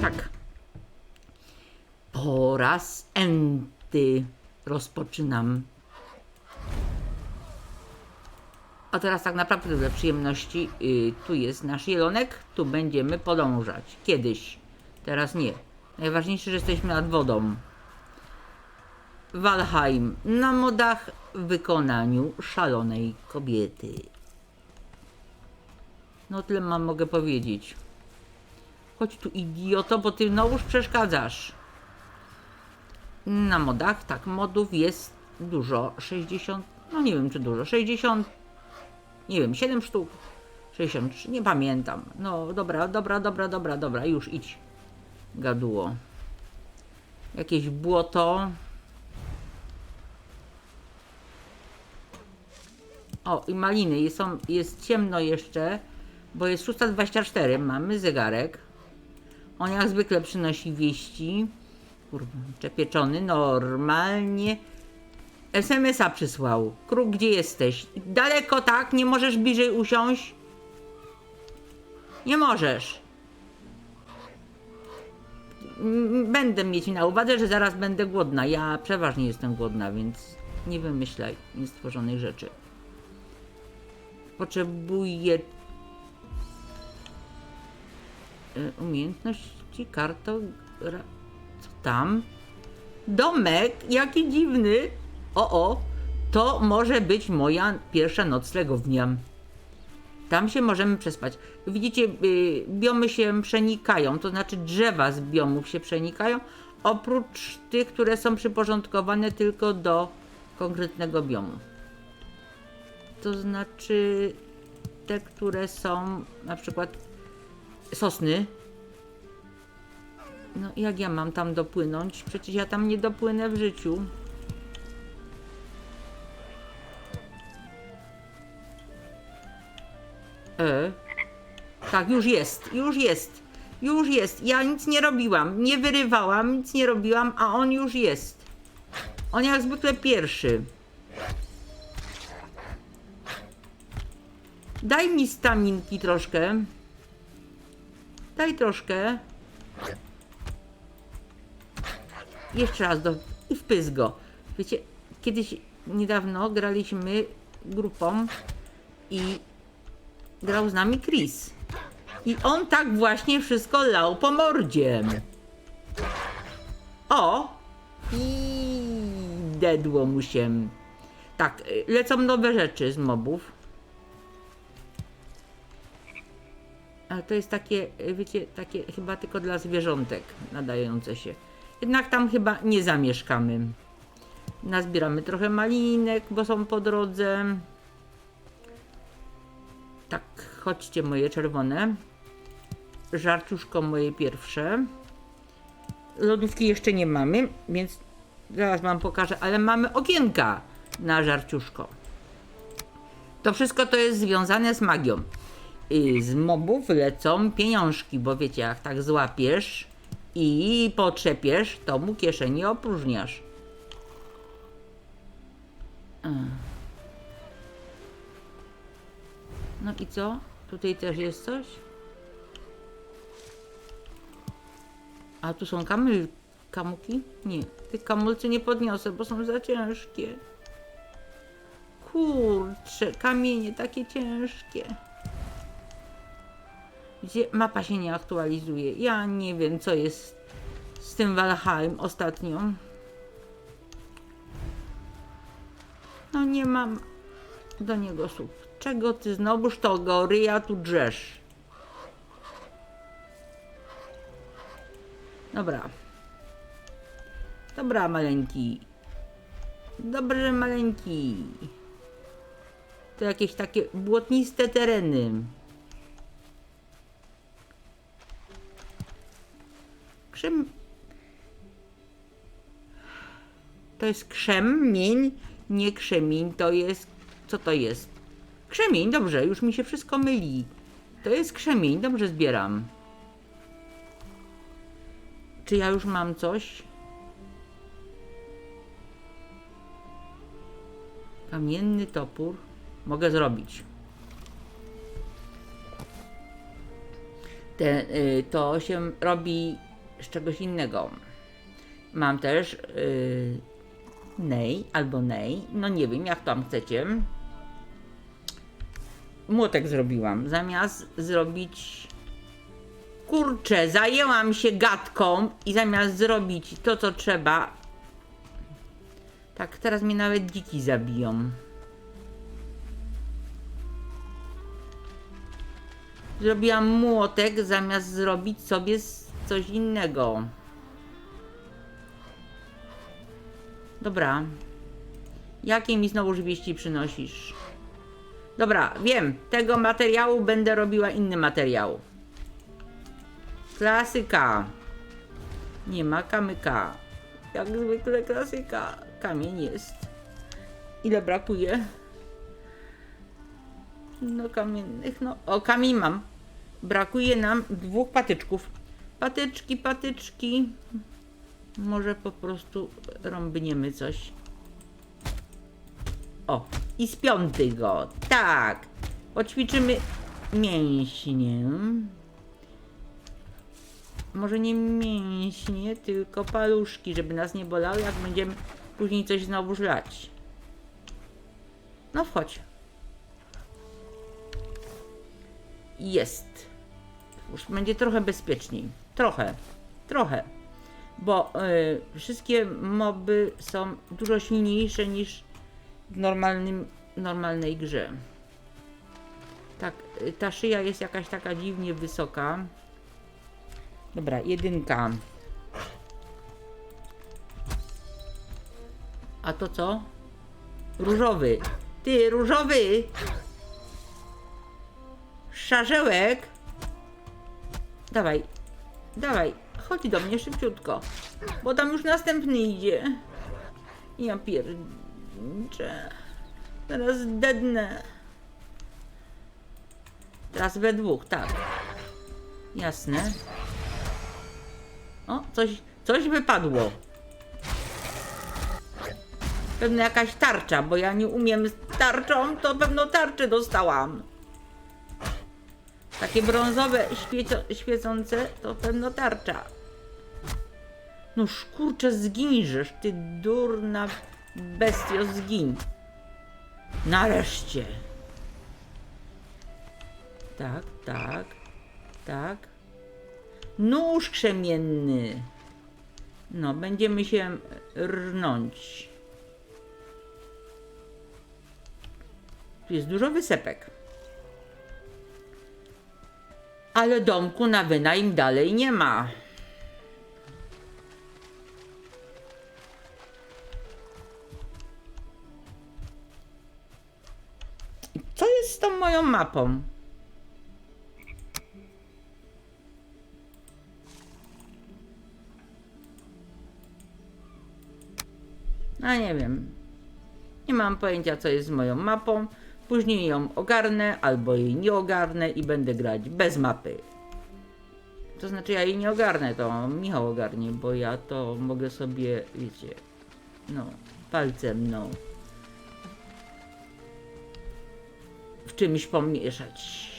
Tak. Po raz enty rozpoczynam. A teraz tak naprawdę dla przyjemności, y, tu jest nasz jelonek, tu będziemy podążać. Kiedyś, teraz nie. Najważniejsze, że jesteśmy nad wodą. Valheim na modach w wykonaniu szalonej kobiety. No tyle mam mogę powiedzieć. Chodź tu idioto, bo ty znowuż przeszkadzasz. Na modach, tak, modów jest dużo. 60, no nie wiem czy dużo. 60, nie wiem, 7 sztuk. 63, nie pamiętam. No dobra, dobra, dobra, dobra, dobra, już idź. Gaduło. Jakieś błoto. O, i maliny. Jest, jest ciemno jeszcze, bo jest 6.24. Mamy zegarek. On jak zwykle przynosi wieści. Kurwa, czepieczony normalnie. SMS-a przysłał. Kruk, gdzie jesteś? Daleko tak? Nie możesz bliżej usiąść? Nie możesz. Będę mieć na uwadze, że zaraz będę głodna. Ja przeważnie jestem głodna, więc nie wymyślaj niestworzonej rzeczy. Potrzebuję umiejętności kartogra... Co tam? Domek? Jaki dziwny! O, o! To może być moja pierwsza noclegownia. Tam się możemy przespać. Widzicie, y, biomy się przenikają, to znaczy drzewa z biomów się przenikają, oprócz tych, które są przyporządkowane tylko do konkretnego biomu. To znaczy te, które są na przykład sosny. No jak ja mam tam dopłynąć? Przecież ja tam nie dopłynę w życiu. E. Tak, już jest, już jest, już jest. Ja nic nie robiłam, nie wyrywałam, nic nie robiłam, a on już jest. On jak zwykle pierwszy. Daj mi staminki troszkę. Daj troszkę. Jeszcze raz do... i wpysk go. Wiecie, kiedyś niedawno graliśmy grupą i grał z nami Chris. I on tak właśnie wszystko lał po mordzie. O! I dedło mu się. Tak, lecą nowe rzeczy z mobów. Ale to jest takie, wiecie, takie chyba tylko dla zwierzątek nadające się. Jednak tam chyba nie zamieszkamy. Nazbieramy trochę malinek, bo są po drodze. Tak, chodźcie moje czerwone. Żarciuszko moje pierwsze. Lodówki jeszcze nie mamy, więc zaraz wam pokażę, ale mamy okienka na żarciuszko. To wszystko to jest związane z magią. I z mobów lecą pieniążki, bo wiecie, jak tak złapiesz i potrzepiesz, to mu kieszeni opróżniasz. No i co? Tutaj też jest coś? A tu są kamyl, kamuki? Nie, tych kamulcy nie podniosę, bo są za ciężkie. Kurcze, kamienie takie ciężkie. Gdzie mapa się nie aktualizuje? Ja nie wiem, co jest z tym Valheim ostatnio. No nie mam do niego słów. Czego ty znowuż to goryja tu drzesz? Dobra. Dobra, maleńki. Dobrze, maleńki. To jakieś takie błotniste tereny. Krzem... To jest krzemień, nie krzemień, to jest... Co to jest? Krzemień, dobrze, już mi się wszystko myli. To jest krzemień, dobrze zbieram. Czy ja już mam coś? Kamienny topór. Mogę zrobić. Te, y, to się robi z czegoś innego. Mam też yy, nej albo nej, no nie wiem jak tam chcecie. Młotek zrobiłam. Zamiast zrobić kurczę, zajęłam się gadką i zamiast zrobić to, co trzeba, tak teraz mnie nawet dziki zabiją. Zrobiłam młotek zamiast zrobić sobie coś innego. Dobra. Jakie mi znowu wieści przynosisz? Dobra, wiem. Tego materiału będę robiła inny materiał. Klasyka. Nie ma kamyka. Jak zwykle klasyka. Kamień jest. Ile brakuje? No kamiennych, no. O, kamień mam. Brakuje nam dwóch patyczków. Patyczki, patyczki. Może po prostu rąbniemy coś. O, i piąty go. Tak. Poćwiczymy mięśnie. Może nie mięśnie, tylko paluszki, żeby nas nie bolały, jak będziemy później coś znowu żlać. No wchodź. Jest. Już będzie trochę bezpieczniej. Trochę. Trochę. Bo y, wszystkie moby są dużo silniejsze niż w normalnym, normalnej grze. Tak, y, ta szyja jest jakaś taka dziwnie wysoka. Dobra, jedynka. A to co? Różowy. Ty, różowy! Szarzełek! Dawaj, dawaj, chodź do mnie szybciutko, bo tam już następny idzie. Ja pierniczę. Teraz dednę. Teraz we dwóch, tak. Jasne. O, coś, coś wypadło. Pewno jakaś tarcza, bo ja nie umiem z tarczą, to pewno tarczę dostałam. Takie brązowe, świeco, świecące, to pewno tarcza. No szkurcze, zginżesz, ty durna bestio, zgiń. Nareszcie. Tak, tak, tak. Nóż krzemienny. No, będziemy się rnąć. Tu jest dużo wysepek. Ale domku na wynajem dalej nie ma. Co jest z tą moją mapą? A nie wiem. Nie mam pojęcia, co jest z moją mapą. Później ją ogarnę, albo jej nie ogarnę i będę grać bez mapy. To znaczy, ja jej nie ogarnę, to Michał ogarnie, bo ja to mogę sobie, wiecie, no, palcem, no, w czymś pomieszać.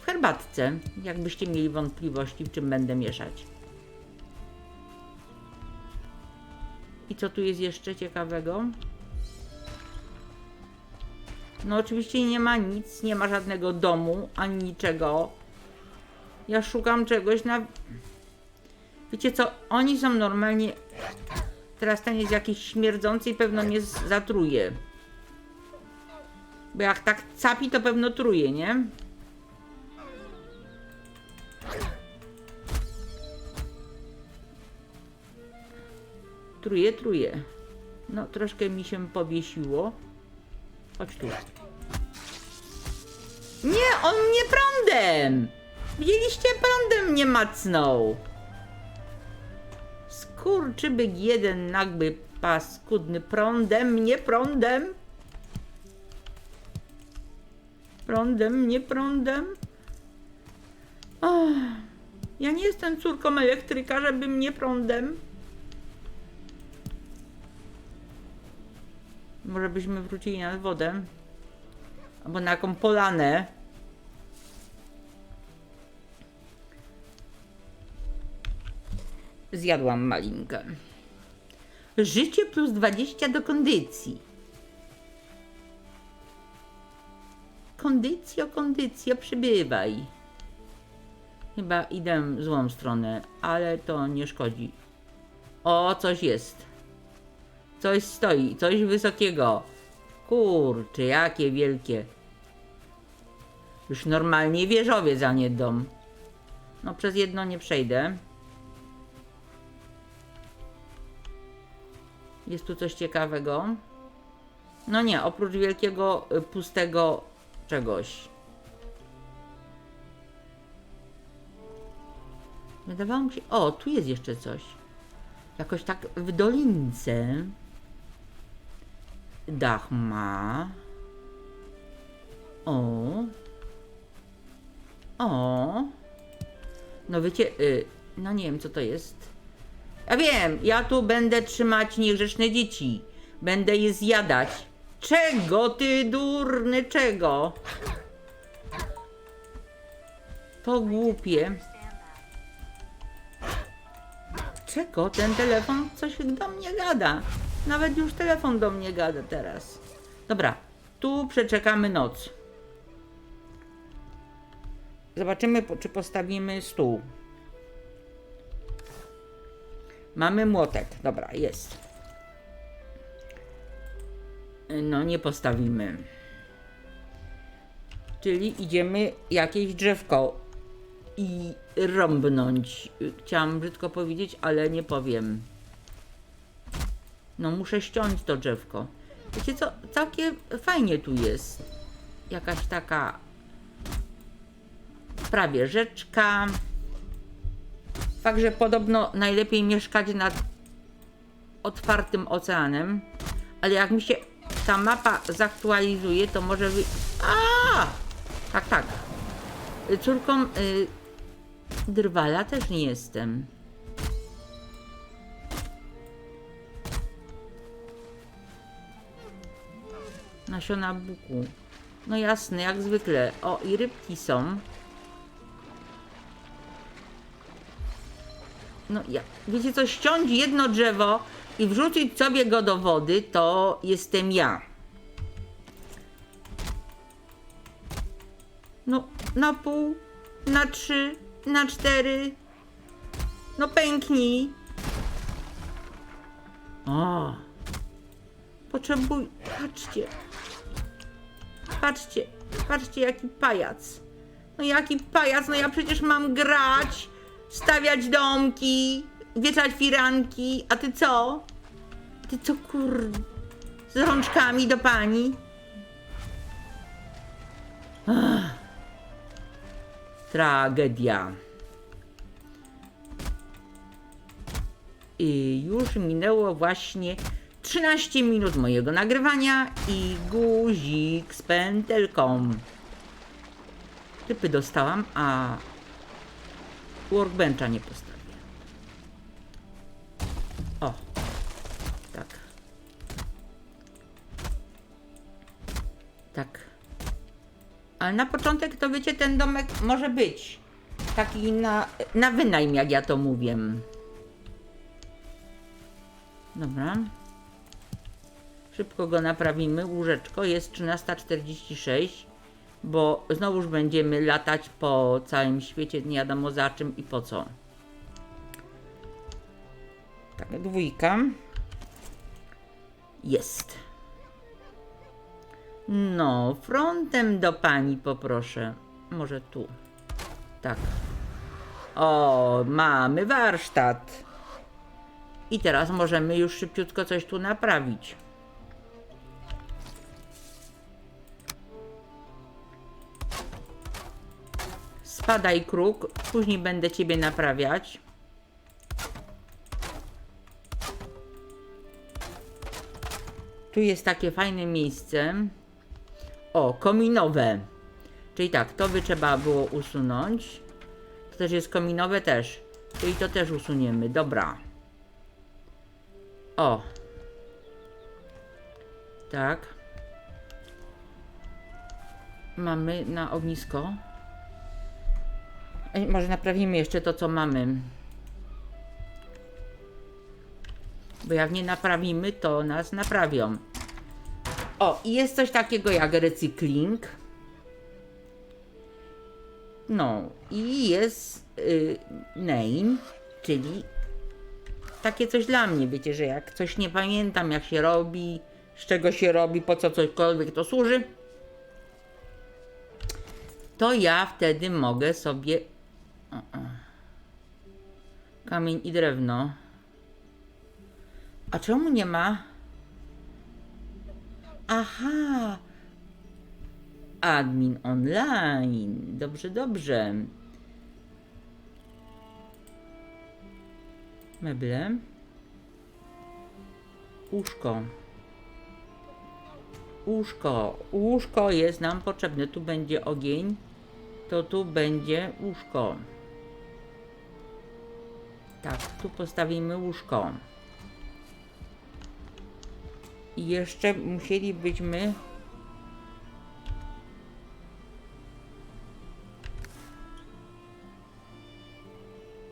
W herbatce, jakbyście mieli wątpliwości, w czym będę mieszać. I co tu jest jeszcze ciekawego? No oczywiście nie ma nic, nie ma żadnego domu, ani niczego. Ja szukam czegoś na... Wiecie co, oni są normalnie... Teraz ten jest jakiś śmierdzący i pewno mnie zatruje. Bo jak tak capi, to pewno truje, nie? Truje, truje. No, troszkę mi się powiesiło. Chodź tu. Nie, on mnie prądem! Widzieliście, prądem mnie macnął. Skurczybyk jeden nagły paskudny prądem, mnie prądem. Prądem, mnie prądem. Ach, ja nie jestem córką elektryka, żeby mnie prądem. Może byśmy wrócili na wodę. Albo na jaką polanę. Zjadłam malinkę. Życie plus 20 do kondycji. Kondycjo, kondycjo, przybywaj. Chyba idę w złą stronę, ale to nie szkodzi. O, coś jest. Coś stoi, coś wysokiego. Kurczę, jakie wielkie. Już normalnie wieżowiec, a nie dom. No przez jedno nie przejdę. Jest tu coś ciekawego? No nie, oprócz wielkiego, y, pustego czegoś. Wydawało mi się... O, tu jest jeszcze coś. Jakoś tak w dolince. Dach ma. O. O. No wiecie, y, no nie wiem co to jest. Ja wiem, ja tu będę trzymać niegrzeczne dzieci. Będę je zjadać. Czego ty durny, czego? To głupie. Czego ten telefon coś do mnie gada? Nawet już telefon do mnie gada teraz. Dobra, tu przeczekamy noc. Zobaczymy, czy postawimy stół. Mamy młotek. Dobra, jest. No, nie postawimy. Czyli idziemy jakieś drzewko i rąbnąć. Chciałam brzydko powiedzieć, ale nie powiem. No, muszę ściąć to drzewko. Wiecie co? Całkiem fajnie tu jest. Jakaś taka prawie rzeczka. Fakt, że podobno najlepiej mieszkać nad otwartym oceanem, ale jak mi się ta mapa zaktualizuje, to może wy... A! Tak, tak. Córką y, Drwala też nie jestem. Nasiona buku. No jasne, jak zwykle. O, i rybki są. No, ja, wiecie co, ściąć jedno drzewo i wrzucić sobie go do wody, to jestem ja. No, na pół, na trzy, na cztery. No pęknij. O. Potrzebuj, patrzcie. Patrzcie, patrzcie jaki pajac. No jaki pajac, no ja przecież mam grać, stawiać domki, wieszać firanki, a ty co? Ty co kur... z rączkami do pani? Ach. Tragedia. I już minęło właśnie 13 minut mojego nagrywania i guzik z pętelką. Typy dostałam, a workbencha nie postawię. O, tak. Tak. Ale na początek to wiecie, ten domek może być taki na, na wynajm, jak ja to mówię. Dobra. Szybko go naprawimy. Łóżeczko jest 13.46, bo znowuż będziemy latać po całym świecie, nie wiadomo za czym i po co. Tak, dwójka. Jest. No, frontem do pani poproszę. Może tu. Tak. O, mamy warsztat. I teraz możemy już szybciutko coś tu naprawić. Spadaj kruk, później będę ciebie naprawiać. Tu jest takie fajne miejsce. O, kominowe. Czyli tak, to by trzeba było usunąć. To też jest kominowe też. Czyli to też usuniemy. Dobra. O. Tak. Mamy na ognisko. Może naprawimy jeszcze to, co mamy. Bo jak nie naprawimy, to nas naprawią. O, i jest coś takiego jak recykling. No, i jest y, name, czyli takie coś dla mnie, wiecie, że jak coś nie pamiętam, jak się robi, z czego się robi, po co cośkolwiek to służy, to ja wtedy mogę sobie. Kamień i drewno. A czemu nie ma? Aha! Admin online. Dobrze, dobrze. Meble. Łóżko. Łóżko. Łóżko jest nam potrzebne. Tu będzie ogień. To tu będzie łóżko. Tak, tu postawimy łóżko. I jeszcze musielibyśmy.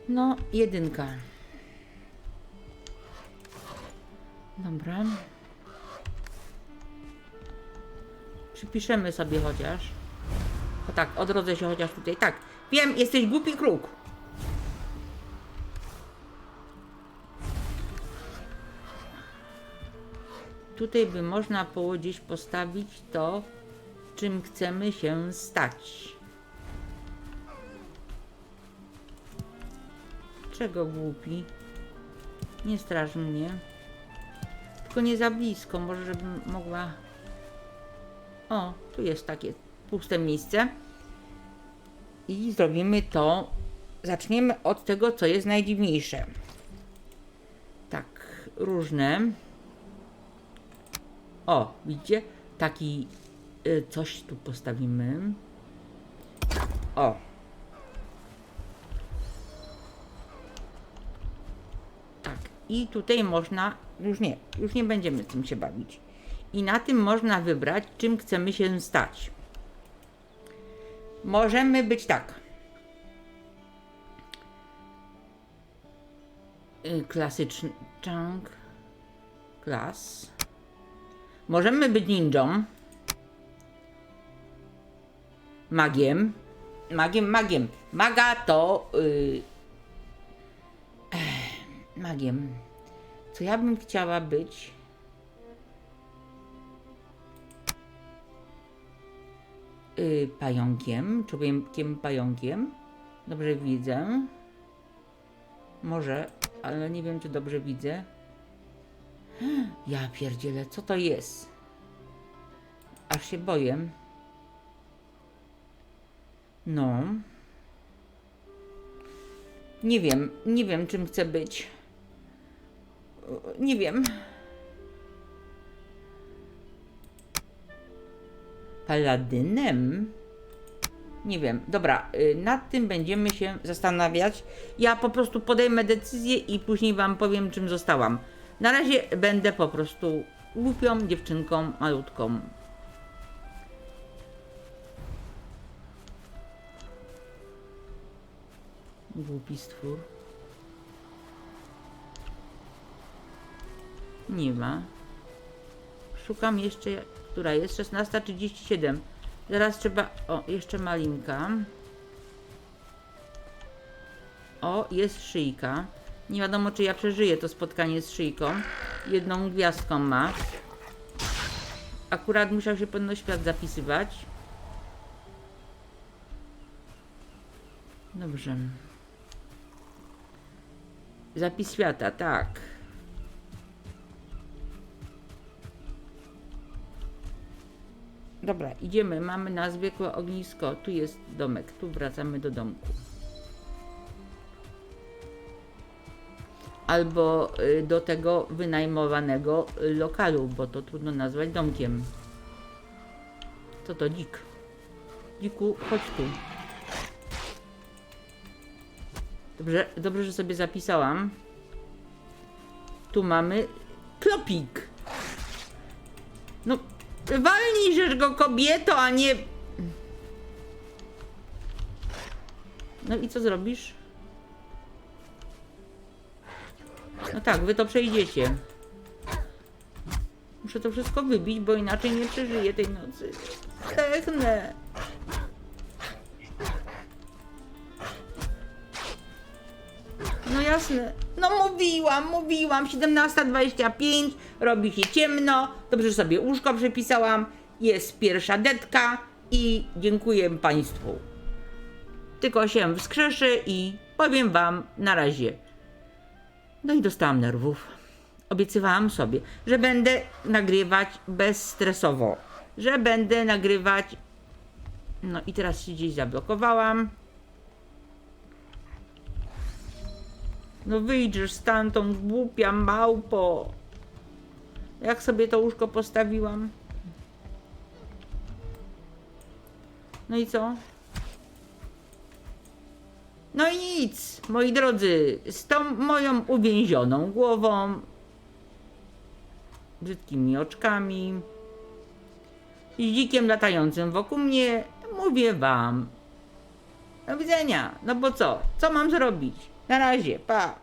No, jedynka. Dobra. Przypiszemy sobie chociaż. O tak, odrodzę się chociaż tutaj. Tak, wiem, jesteś głupi kruk. Tutaj by można było gdzieś postawić to, czym chcemy się stać. Czego głupi? Nie straż mnie. Tylko nie za blisko, może żebym mogła... O, tu jest takie puste miejsce. I zrobimy to. Zaczniemy od tego, co jest najdziwniejsze. Tak, różne. O, widzicie? Taki y, coś tu postawimy. O. Tak, i tutaj można, już nie, już nie będziemy tym się bawić. I na tym można wybrać, czym chcemy się stać. Możemy być tak. Y, Klasyczny chunk. Klas. Możemy być ninją. Magiem. Magiem, magiem. Maga to. Yy... ech, Magiem. Co ja bym chciała być? Yy, pająkiem. Człowiekiem pająkiem. Dobrze widzę. Może, ale nie wiem, czy dobrze widzę. Ja pierdzielę, co to jest? Aż się boję. No. Nie wiem, nie wiem czym chcę być. Nie wiem. Paladynem? Nie wiem. Dobra, y, nad tym będziemy się zastanawiać. Ja po prostu podejmę decyzję i później wam powiem, czym zostałam. Na razie będę po prostu głupią dziewczynką malutką. Głupi stwór. Nie ma. Szukam jeszcze, która jest 16.37. Zaraz trzeba. O, jeszcze malinka. O, jest szyjka. Nie wiadomo, czy ja przeżyję to spotkanie z szyjką. Jedną gwiazdką ma. Akurat musiał się pewno świat zapisywać. Dobrze. Zapis świata, tak. Dobra, idziemy. Mamy na zwykłe ognisko. Tu jest domek. Tu wracamy do domku. Albo y, do tego wynajmowanego lokalu, bo to trudno nazwać domkiem. Co to dzik? Dziku, chodź tu. Dobrze, dobrze, że sobie zapisałam. Tu mamy klopik. No, walnij, żeż go kobieto, a nie... No i co zrobisz? No tak, wy to przejdziecie. Muszę to wszystko wybić, bo inaczej nie przeżyję tej nocy. Zdechnę. No jasne. No mówiłam, mówiłam. 17.25, robi się ciemno. Dobrze sobie łóżko przepisałam. Jest pierwsza detka i dziękuję Państwu. Tylko się wskrzeszę i powiem Wam na razie. No i dostałam nerwów. Obiecywałam sobie, że będę nagrywać bezstresowo, że będę nagrywać. No i teraz się gdzieś zablokowałam. No wyjdziesz stamtąd, głupia małpo. Jak sobie to łóżko postawiłam? No i co? No i nic, moi drodzy, z tą moją uwięzioną głową, brzydkimi oczkami, dzikiem latającym wokół mnie, mówię wam, do widzenia, no bo co, co mam zrobić? Na razie, pa.